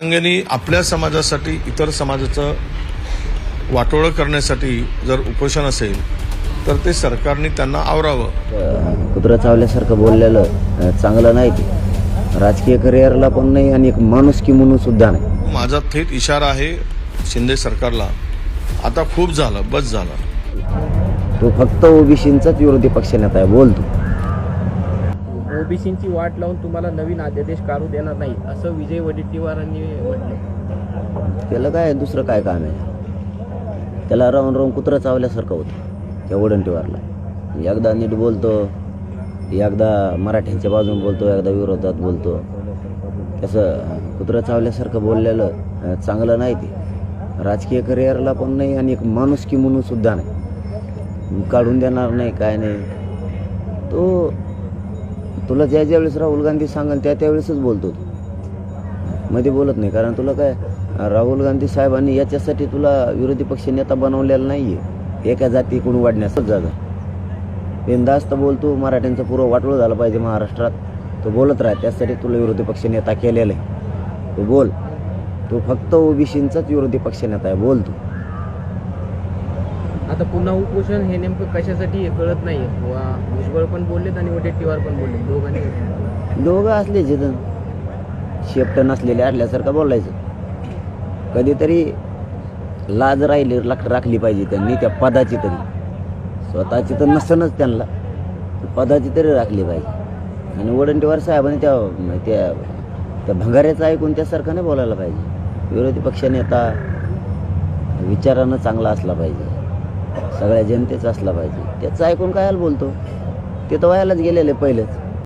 अंगणी आपल्या समाजासाठी इतर समाजाचं वाटोळं करण्यासाठी जर उपोषण असेल तर ते सरकारने त्यांना आवरावं. कुत्रा चावल्यासारखं बोललेलं चांगलं नाही ते. राजकीय करिअरला पण नाही आणि एक माणुसकी म्हणून सुद्धा नाही. माझा थेट इशारा आहे शिंदे सरकारला. आता खूप झालं बस झालं. तो फक्त ओबीसींचाच विरोधी पक्षनेता आहे बोलतो ओबीसींची वाट लावून तुम्हाला नवीन अध्यादेश काढू देणार नाही असं विजय वडेट्टीवारांनी म्हटलं. त्याला काय दुसरं काय काम आहे? त्याला राहून राहून कुत्रं चावल्यासारखं होतं त्या वडंटीवारला एकदा नीट बोलतो एकदा मराठ्यांच्या बाजून बोलतो एकदा विरोधात बोलतो. तसं कुत्रं चावल्यासारखं बोललेलं चांगलं नाही ते. राजकीय करिअरला पण नाही आणि एक माणुसकी म्हणून सुद्धा नाही. काढून देणार नाही काय नाही. तो तुला ज्या ज्या वेळेस राहुल गांधी सांगेल त्या त्यावेळेसच बोलतो मध्ये बोलत नाही कारण तुला काय राहुल गांधी साहेबांनी याच्यासाठी तुला विरोधी पक्ष नेता बनवलेला नाही आहे एका जातीकडून वाढण्यासच जागा. बिंदास्त बोलतो मराठ्यांचा पुरं वाटोळं झालं पाहिजे महाराष्ट्रात. तो बोलत राह त्यासाठी तुला विरोधी पक्ष नेता केलेला आहे. तो बोल. तू फक्त ओबीसींचाच विरोधी पक्ष नेता आहे बोल तू. आता पुन्हा उपोषण हे नेमकं कशासाठी हे कळत नाही भुजबळ पण बोललेत आणि वडेट्टीवार पण बोलले दोघांनी दोघं असले जिथं शेपट नसलेले असल्यासारखं बोलायचं. कधीतरी लाज राहिली लाक- राखली पाहिजे त्यांनी त्या पदाची तरी. स्वतःची तर नसणच त्यांना. पदाची तरी राखली पाहिजे. आणि वडंटीवार साहेबांनी त्या त्या त्या भंगाऱ्याचं ऐकून त्यासारखं नाही बोलायला पाहिजे. विरोधी पक्षनेता विचारानं चांगला असला पाहिजे. सगळ्या जनतेचा असला पाहिजे. त्याचं ऐकून काय बोलतो? ते तर व्हायलाच गेलेले पहिलेच.